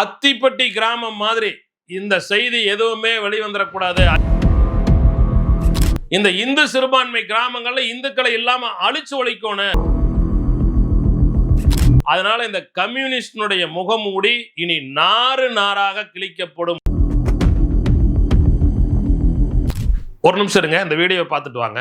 அத்திப்பட்டி கிராமம் மாதிரி இந்த செய்தி எதுவுமே வெளிவந்துடக்கூடாது இந்த இந்து சிறுபான்மை கிராமங்கள்ல இந்துக்களை இல்லாம அழிச்சு ஒழிக்கணும் அதனால இந்த கம்யூனிஸ்டினுடைய முகமூடி இனி நாறு நாராக கிழிக்கப்படும். ஒரு நிமிஷம் இருங்க இந்த வீடியோவை பார்த்துட்டு வாங்க.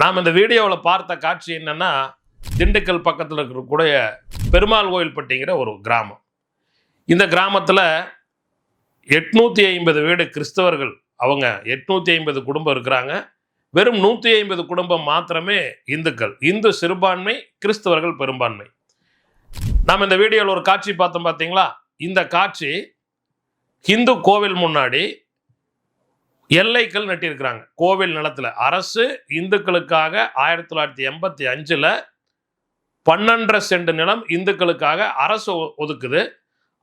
நாம் இந்த வீடியோவில் பார்த்த காட்சி என்னென்னா திண்டுக்கல் பக்கத்தில் இருக்கக்கூடிய பெருமாள் கோயில்பட்டிங்கிற ஒரு கிராமம். இந்த கிராமத்தில் எட்நூற்றி ஐம்பது வீடு கிறிஸ்தவர்கள் அவங்க எட்நூற்றி ஐம்பது குடும்பம் இருக்கிறாங்க. வெறும் நூற்றி ஐம்பது குடும்பம் மாத்திரமே இந்துக்கள். இந்து சிறுபான்மை கிறிஸ்தவர்கள் பெரும்பான்மை. நாம் இந்த வீடியோவில் ஒரு காட்சி பார்த்தோம் பார்த்தீங்களா? இந்த காட்சி ஹிந்து கோவில் முன்னாடி எல்லைகள் நட்டியிருக்கிறாங்க கோவில் நிலத்தில். அரசு இந்துக்களுக்காக ஆயிரத்தி தொள்ளாயிரத்தி எண்பத்தி அஞ்சில் பன்னெண்டரை சென்ட் நிலம் இந்துக்களுக்காக அரசு ஒ- ஒதுக்குது.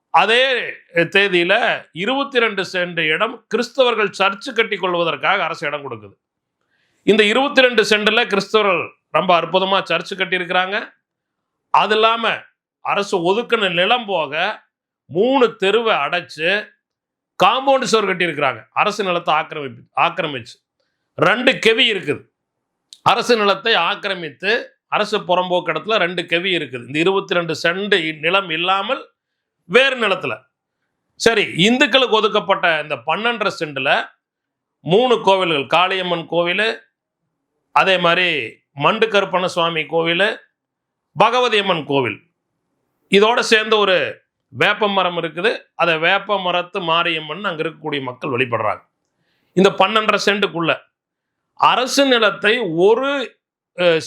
அதே தேதியில் இருபத்தி ரெண்டு சென்ட் இடம் கிறிஸ்தவர்கள் சர்ச்சு கட்டி கொள்வதற்காக அரசு இடம் கொடுக்குது. இந்த இருபத்தி ரெண்டு சென்டில் கிறிஸ்தவர்கள் ரொம்ப அற்புதமாக சர்ச்சு கட்டியிருக்கிறாங்க. அது இல்லாமல் அரசு ஒதுக்கின நிலம் போக மூணு தெருவை அடைச்சு காம்பவுண்ட் சுவர் கட்டியிருக்கிறாங்க. அரசு நிலத்தை ஆக்கிரமிப்பு ஆக்கிரமிச்சு. ரெண்டு கெவி இருக்குது. அரசு நிலத்தை ஆக்கிரமித்து அரசு புறம்போக்கு இடத்துல ரெண்டு கெவி இருக்குது. இந்த இருபத்தி ரெண்டு செண்டு நிலம் இல்லாமல் வேறு நிலத்தில். சரி இந்துக்களுக்கு ஒதுக்கப்பட்ட இந்த பன்னெண்டரை செண்டில் மூணு கோவில்கள் காளியம்மன் கோவில் அதே மாதிரி மண்டு கருப்பண்ண சுவாமி கோவில் பகவதி அம்மன் கோவில். இதோடு சேர்ந்து ஒரு வேப்ப மரம் இருக்குது. அதை வேப்ப மரத்து மாரியம்மன் அங்கே இருக்கக்கூடிய மக்கள் வழிபடுறாங்க. இந்த பன்னெண்டரை சென்ட்டுக்குள்ள அரசு நிலத்தை ஒரு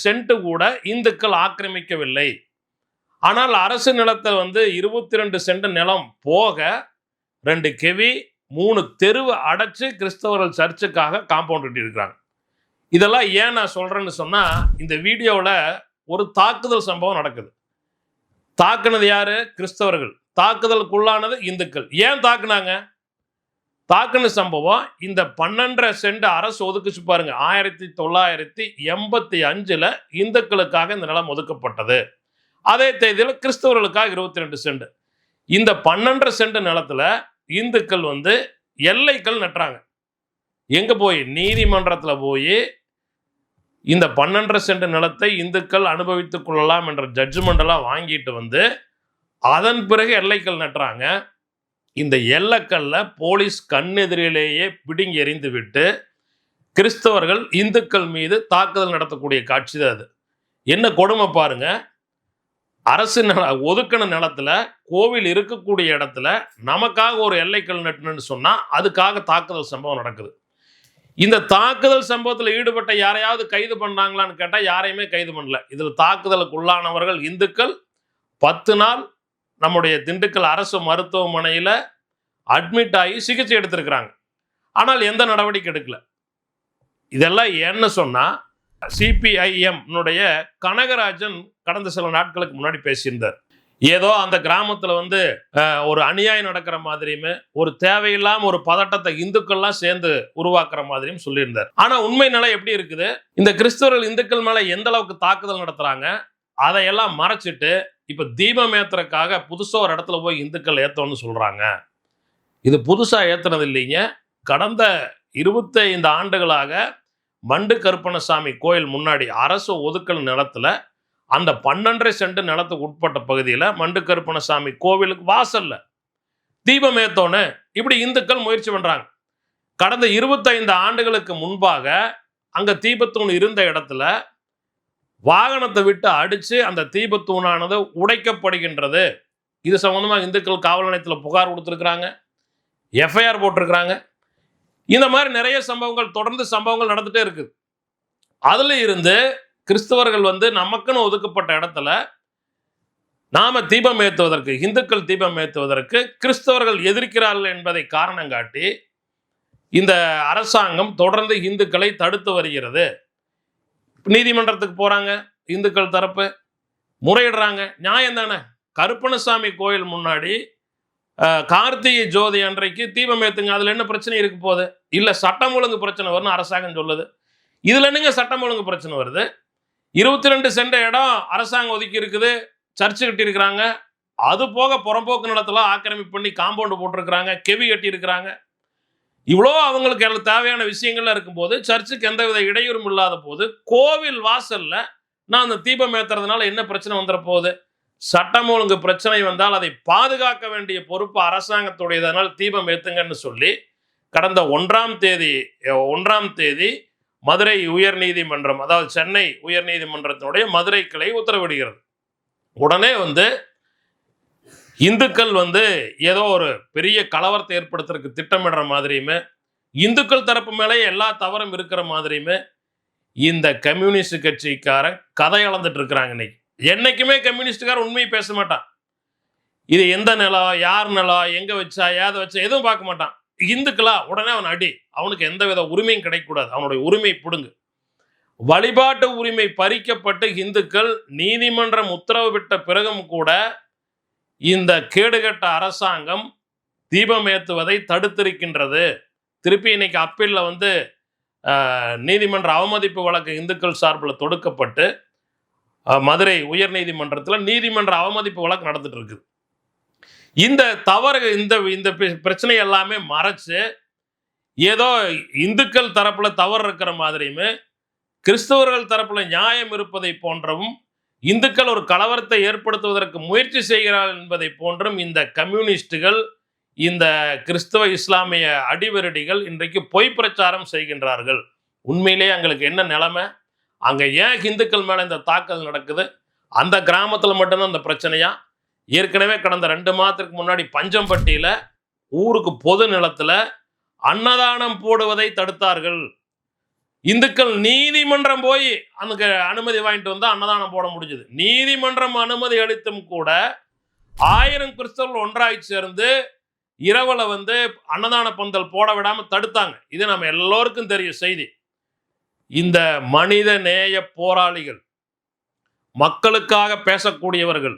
சென்ட்டு கூட இந்துக்கள் ஆக்கிரமிக்கவில்லை. ஆனால் அரசு நிலத்தை வந்து இருபத்தி ரெண்டு சென்ட் நிலம் போக ரெண்டு கெவி மூணு தெருவை அடைச்சு கிறிஸ்தவர்கள் சர்ச்சுக்காக காம்பவுண்ட் கட்டியிருக்கிறாங்க. இதெல்லாம் ஏன் நான் சொல்கிறேன்னு சொன்னால் இந்த வீடியோவில் ஒரு தாக்குதல் சம்பவம் நடக்குது. தாக்குனது யாரு? கிறிஸ்தவர்கள். தாக்குதலுக்குள்ளானது இந்துக்கள். ஏன் தாக்குனாங்க? தாக்குன சம்பவம் இந்த பன்னெண்டரை சென்ட் அரசு ஒதுக்குச்சு பாருங்க. ஆயிரத்தி தொள்ளாயிரத்தி எண்பத்தி அஞ்சுல இந்துக்களுக்காக இந்த நிலம் ஒதுக்கப்பட்டது. அதே தேதியில் கிறிஸ்தவர்களுக்காக இருபத்தி ரெண்டு சென்ட். இந்த பன்னெண்டரை சென்ட் நிலத்துல இந்துக்கள் வந்து எல்லைக்கள் நட்டுறாங்க. எங்க போய்? நீதிமன்றத்துல போய் இந்த பன்னெண்டரை சென்ட் நிலத்தை இந்துக்கள் அனுபவித்துக் கொள்ளலாம் என்ற ஜட்ஜ்மெண்ட் எல்லாம் வாங்கிட்டு வந்து அதன் பிறகு எல்லைக்கல் நட்டுறாங்க. இந்த எல்லைக்கல்ல போலீஸ் கண்ணெதிரிலேயே பிடுங்கி எறிந்து விட்டு கிறிஸ்தவர்கள் இந்துக்கள் மீது தாக்குதல் நடத்தக்கூடிய காட்சி தான் அது. என்ன கொடுமை பாருங்க. அரசு நில ஒதுக்கின நிலத்துல கோவில் இருக்கக்கூடிய இடத்துல நமக்காக ஒரு எல்லைக்கல் நட்டுன்னு சொன்னால் அதுக்காக தாக்குதல் சம்பவம் நடக்குது. இந்த தாக்குதல் சம்பவத்தில் ஈடுபட்ட யாரையாவது கைது பண்ணாங்களான்னு கேட்டால் யாரையுமே கைது பண்ணல. இதில் தாக்குதலுக்கு உள்ளானவர்கள் இந்துக்கள் பத்து நாள் நம்முடைய திண்டுக்கல் அரசு மருத்துவமனையில் அட்மிட் ஆகி சிகிச்சை எடுத்திருக்கிறாங்க. ஆனால் எந்த நடவடிக்கை எடுக்கல. இதெல்லாம் என்ன சொன்னால் சிபிஐஎம் கனகராஜன் கடந்த சில நாட்களுக்கு முன்னாடி பேசியிருந்தார். ஏதோ அந்த கிராமத்தில் வந்து ஒரு அநியாயம் நடக்கிற மாதிரியுமே ஒரு தேவையில்லாம ஒரு பதட்டத்தை இந்துக்கள்லாம் சேர்ந்து உருவாக்குற மாதிரியும் சொல்லியிருந்தார். ஆனால் உண்மை நிலை எப்படி இருக்குது? இந்த கிறிஸ்தவர்கள் இந்துக்கள் மேலே எந்த அளவுக்கு தாக்குதல் நடத்துகிறாங்க அதையெல்லாம் மறைச்சிட்டு இப்போ தீபம் ஏற்றுறக்காக புதுசாக ஒரு இடத்துல போய் இந்துக்கள் ஏற்றோன்னு சொல்கிறாங்க இது புதுசாக ஏற்றுனது இல்லைங்க. கடந்த இருபத்தைந்து ஆண்டுகளாக மண்டு கருப்பணசாமி கோயில் முன்னாடி அரசு ஒதுக்கல் நிலத்தில் அந்த பன்னெண்டரை சென்ட் நிலத்துக்கு உட்பட்ட பகுதியில் மண்டு கருப்பணசாமி கோவிலுக்கு வாசல்ல தீபம் ஏத்தோன்னு இப்படி இந்துக்கள் முயற்சி பண்ணுறாங்க கடந்த இருபத்தைந்து ஆண்டுகளுக்கு முன்பாக அங்கே தீபத்தூண் இருந்த இடத்துல வாகனத்தை விட்டு அடித்து அந்த தீபத்தூணானது உடைக்கப்படுகின்றது. இது சம்மந்தமாக இந்துக்கள் காவல் நிலையத்தில் புகார் கொடுத்துருக்குறாங்க. எஃப்ஐஆர் போட்டிருக்கிறாங்க. இந்த மாதிரி நிறைய சம்பவங்கள் தொடர்ந்து சம்பவங்கள் நடந்துகிட்டே இருக்குது அதில் இருந்து கிறிஸ்தவர்கள் வந்து நமக்குன்னு ஒதுக்கப்பட்ட இடத்துல நாம தீபம் ஏற்றுவதற்கு இந்துக்கள் தீபம் ஏற்றுவதற்கு கிறிஸ்தவர்கள் எதிர்க்கிறார்கள் என்பதை காரணம் காட்டி இந்த அரசாங்கம் தொடர்ந்து இந்துக்களை தடுத்து வருகிறது. நீதிமன்றத்துக்கு போறாங்க இந்துக்கள் தரப்பு முறையிடுறாங்க. நியாயம் தானே? கருப்பணசாமி கோயில் முன்னாடி கார்த்திகை ஜோதி அன்றைக்கு தீபம் ஏத்துங்க அதுல என்ன பிரச்சனை இருக்கு போகுது? இல்ல சட்டம் ஒழுங்கு பிரச்சனை வரும்னு அரசாங்கம் சொல்லுது. இதுல என்னங்க சட்டம் ஒழுங்கு பிரச்சனை வருது? இருபத்தி ரெண்டு சென்ட இடம் அரசாங்கம் ஒதுக்கி இருக்குது சர்ச்சு கட்டி இருக்கிறாங்க அது போக புறம்போக்கு நிலத்துல ஆக்கிரமிப்பு பண்ணி காம்பவுண்டு போட்டிருக்கிறாங்க கெவி கட்டி இருக்கிறாங்க இவ்வளோ அவங்களுக்கு தேவையான விஷயங்கள்லாம் இருக்கும்போது சர்ச்சுக்கு எந்தவித இடையூறும் இல்லாத போது கோவில் வாசலில் நான் அந்த தீபம் ஏத்துறதுனால என்ன பிரச்சனை வந்துட போகுது? சட்டம் ஒழுங்கு பிரச்சனை வந்தால் அதை பாதுகாக்க வேண்டிய பொறுப்பு அரசாங்கத்துடையதனால் தீபம் ஏற்றுங்கன்னு சொல்லி கடந்த ஒன்றாம் தேதி ஒன்றாம் தேதி மதுரை உயர்நீதிமன்றம் அதாவது சென்னை உயர்நீதிமன்றத்தினுடைய மதுரை கிளை உத்தரவிடுகிறது. உடனே வந்து இந்துக்கள் வந்து ஏதோ ஒரு பெரிய கலவரத்தை ஏற்படுத்துறதுக்கு திட்டமிடுற மாதிரியுமே இந்துக்கள் தரப்பு மேலே எல்லா தவறும் இருக்கிற மாதிரியுமே இந்த கம்யூனிஸ்ட் கட்சிக்காரன் கதை அளந்துட்டு இருக்கிறாங்க இன்னைக்கு. என்னைக்குமே கம்யூனிஸ்டுக்காரன் உண்மையை பேச மாட்டான். இது எந்த நிலம் யார் நிலம் எங்கே வச்சா ஏதை வச்சா எதுவும் பார்க்க மாட்டான். இந்துக்களா உடனே அவன் அடி. அவனுக்கு எந்த வித உரிமையும் கிடைக்கக்கூடாது. அவனுடைய உரிமை பிடுங்கு. வழிபாட்டு உரிமை பறிக்கப்பட்டு இந்துக்கள் நீதிமன்றம் உத்தரவு விட்ட பிறகும் கூட இந்த கேடுகட்ட அரசாங்கம் தீபம் ஏற்றுவதை தடுத்திருக்கின்றது. திருப்பி இன்னைக்கு அப்பீலில் வந்து நீதிமன்ற அவமதிப்பு வழக்கு இந்துக்கள் சார்பில் தொடுக்கப்பட்டு மதுரை உயர் நீதிமன்றத்தில் நீதிமன்ற அவமதிப்பு வழக்கு நடந்துட்டு இருக்குது இந்த தவறு இந்த இந்த பிரச்சனை எல்லாமே மறைச்சு ஏதோ இந்துக்கள் தரப்புல தவறு இருக்கிற மாதிரியுமே கிறிஸ்தவர்கள் தரப்புல நியாயம் இருப்பதை போன்றவும் இந்துக்கள் ஒரு கலவரத்தை ஏற்படுத்துவதற்கு முயற்சி செய்கிறார்கள் என்பதை போன்றும் இந்த கம்யூனிஸ்டுகள் இந்த கிறிஸ்தவ இஸ்லாமிய அடிவருடிகள் இன்றைக்கு பொய் பிரச்சாரம் செய்கின்றார்கள். உண்மையிலேயே எங்களுக்கு என்ன நிலைமை? அங்கே ஏன் இந்துக்கள் மேலே இந்த தாக்கல் நடக்குது? அந்த கிராமத்தில் மட்டும்தான் இந்த பிரச்சனையா? ஏற்கனவே கடந்த ரெண்டு மாதத்துக்கு முன்னாடி பஞ்சம்பட்டியில் ஊருக்கு பொது நிலத்தில் அன்னதானம் போடுவதை தடுத்தார்கள். இந்துக்கள் நீதிமன்றம் போய் அதுக்கு அனுமதி வாங்கிட்டு வந்தால் அன்னதானம் போட முடிஞ்சது. நீதிமன்றம் அனுமதி அளித்தும் கூட ஆயிரம் கிறிஸ்தவர்கள் ஒன்றாய் சேர்ந்து இரவில் வந்து அன்னதான பந்தல் போட விடாமல் தடுத்தாங்க. இது நம்ம எல்லோருக்கும் தெரியும் செய்தி. இந்த மனித நேய போராளிகள் மக்களுக்காக பேசக்கூடியவர்கள்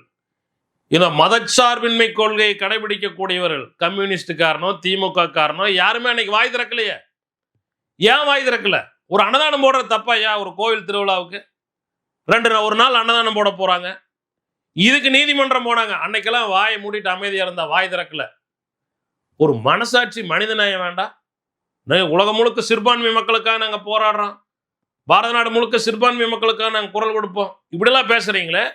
இந்த மதச்சார்பின்மை கொள்கையை கடைபிடிக்கக்கூடியவர்கள் கம்யூனிஸ்டுக்காரனோ திமுக காரனோ யாருமே அன்னைக்கு வாய் திறக்கலையே. ஏன் வாய் திறக்கல? ஒரு அன்னதானம் போடுற தப்பா ஐயா? ஒரு கோவில் திருவிழாவுக்கு. ரெண்டு ஒரு நாள் அன்னதானம் போட போறாங்க. இதுக்கு நீதிமன்றம் போனாங்க. அன்னைக்கெல்லாம் வாயை மூடிட்டு அமைதியாக இருந்தா வாய் திறக்கல. ஒரு மனசாட்சி மனிதநேயம் வேண்டாம் நே- உலகம் முழுக்க சிறுபான்மை மக்களுக்காக நாங்கள் போராடுறோம். பாரத நாடு முழுக்க சிறுபான்மை மக்களுக்காக நாங்கள் குரல் கொடுப்போம். இப்படிலாம் பேசுறீங்களே?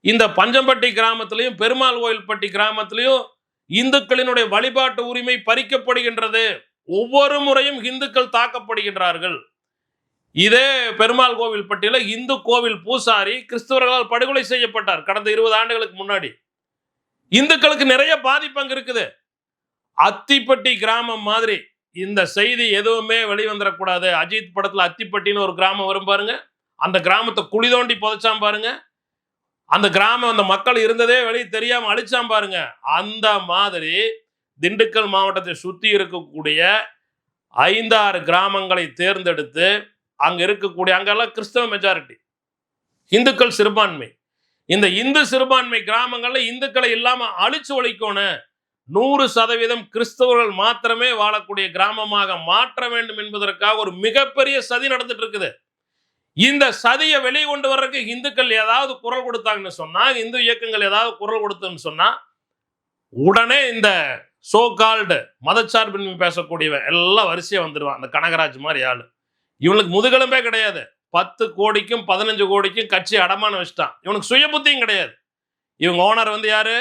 இந்த பஞ்சம்பட்டி கிராமத்திலையும் பெருமாள் கோயில்பட்டி கிராமத்திலையும் இந்துக்களினுடைய வழிபாட்டு உரிமை பறிக்கப்படுகின்றது. ஒவ்வொரு முறையும் இந்துக்கள் தாக்கப்படுகின்றார்கள். இதே பெருமாள் கோவில் பட்டியல இந்து கோவில் பூசாரி கிறிஸ்தவர்களால் படுகொலை செய்யப்பட்டார் கடந்த இருபது ஆண்டுகளுக்கு முன்னாடி. இந்துக்களுக்கு நிறைய பாதிப்பு அங்க இருக்குது. அத்திப்பட்டி கிராமம் மாதிரி இந்த செய்தி எதுவுமே வெளிவந்துடக்கூடாது அஜித் படத்துல அத்திப்பட்டின்னு ஒரு கிராமம் வரும் பாருங்க. அந்த கிராமத்தை குழி தோண்டி புதைச்சாம் பாருங்க. அந்த கிராமம் அந்த மக்கள் இருந்ததே வெளியே தெரியாம அழிச்சாம் பாருங்க. அந்த மாதிரி திண்டுக்கல் மாவட்டத்தை சுற்றி இருக்கக்கூடிய ஐந்தாறு கிராமங்களை தேர்ந்தெடுத்து அங்கே இருக்கக்கூடிய அங்கெல்லாம் கிறிஸ்தவ மெஜாரிட்டி இந்துக்கள் சிறுபான்மை. இந்த இந்து சிறுபான்மை கிராமங்களில் இந்துக்களை இல்லாமல் அழிச்சு ஒழிக்கணும் நூறு சதவீதம் கிறிஸ்தவர்கள் மாத்திரமே வாழக்கூடிய கிராமமாக மாற்ற வேண்டும் என்பதற்காக ஒரு மிகப்பெரிய சதி நடந்துட்டு இருக்குது. இந்த சதியை வெளியே கொண்டு வர்றதுக்கு இந்துக்கள் ஏதாவது குரல் கொடுத்தாங்கன்னு சொன்னா இந்து இயக்கங்கள் ஏதாவது குரல் கொடுத்தோம்னு சொன்னா உடனே இந்த சோ கால்டு மதச்சார்பின்மை பேசக்கூடியவன் எல்லாம் வரிசையாக வந்துடுவான் அந்த கனகராஜ் மாதிரி ஆள். இவனுக்கு முதுகெலும்பே கிடையாது. பத்து கோடிக்கும் பதினஞ்சு கோடிக்கும் கட்சி அடமானம் வச்சுட்டான். இவனுக்கு சுய புத்தியும் கிடையாது. இவங்க ஓனர் வந்து யாரு?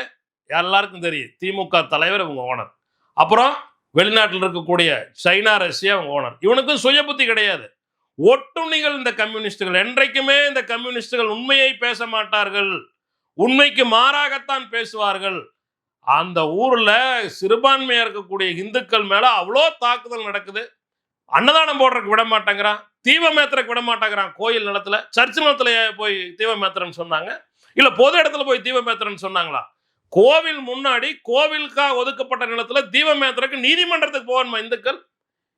எல்லாருக்கும் தெரியும். திமுக தலைவர் இவங்க ஓனர் அப்புறம் வெளிநாட்டில் இருக்கக்கூடிய சைனா ரஷ்யா அவங்க ஓனர் இவனுக்கும் சுய புத்தி கிடையாது. ஒட்டுண்ணிகள் இந்த கம்யூனிஸ்டுகள். என்றைக்குமே இந்த கம்யூனிஸ்டுகள் உண்மையை பேச மாட்டார்கள். உண்மைக்கு மாறாகத்தான் பேசுவார்கள். அந்த ஊரில் சிறுபான்மையாக இருக்கக்கூடிய இந்துக்கள் மேலே அவ்வளோ தாக்குதல் நடக்குது. அன்னதானம் போடுறதுக்கு விட மாட்டேங்கிறான். தீபம் ஏத்துறக்கு விட மாட்டேங்கிறான் கோயில் நிலத்துல. சர்ச் நிலத்துல போய் தீபம் ஏத்துறேன்னு சொன்னாங்க. இல்ல பொது இடத்துல போய் தீபம் ஏத்துறேன்னு சொன்னாங்களா? கோவில் முன்னாடி கோவிலுக்காக ஒதுக்கப்பட்ட நிலத்துல தீபம் ஏத்துறக்கு நீதிமன்றத்துக்கு போகணுமா இந்துக்கள்?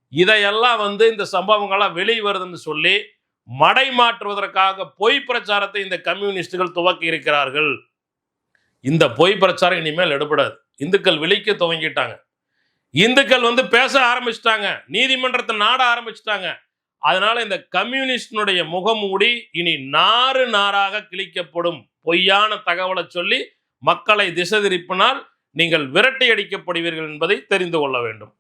இதையெல்லாம் வந்து இந்த சம்பவங்கள்லாம் வெளியே வருதுன்னு சொல்லி மடை மாற்றுவதற்காக பொய் பிரச்சாரத்தை இந்த கம்யூனிஸ்டுகள் துவக்கி இருக்கிறார்கள். இந்த பொய் பிரச்சாரம் இனிமேல் எடுபடாது. இந்துக்கள் விழிக்க துவங்கிட்டாங்க. இந்துக்கள் வந்து பேச ஆரம்பிச்சிட்டாங்க. நீதிமன்றத்தை நாட ஆரம்பிச்சிட்டாங்க. அதனால இந்த கம்யூனிஸ்டினுடைய முகமூடி இனி நாறு நாராக கிழிக்கப்படும் பொய்யான தகவலை சொல்லி மக்களை திசை திருப்பினால் நீங்கள் விரட்டி அடிக்கப்படுவீர்கள் என்பதை தெரிந்து கொள்ள வேண்டும்.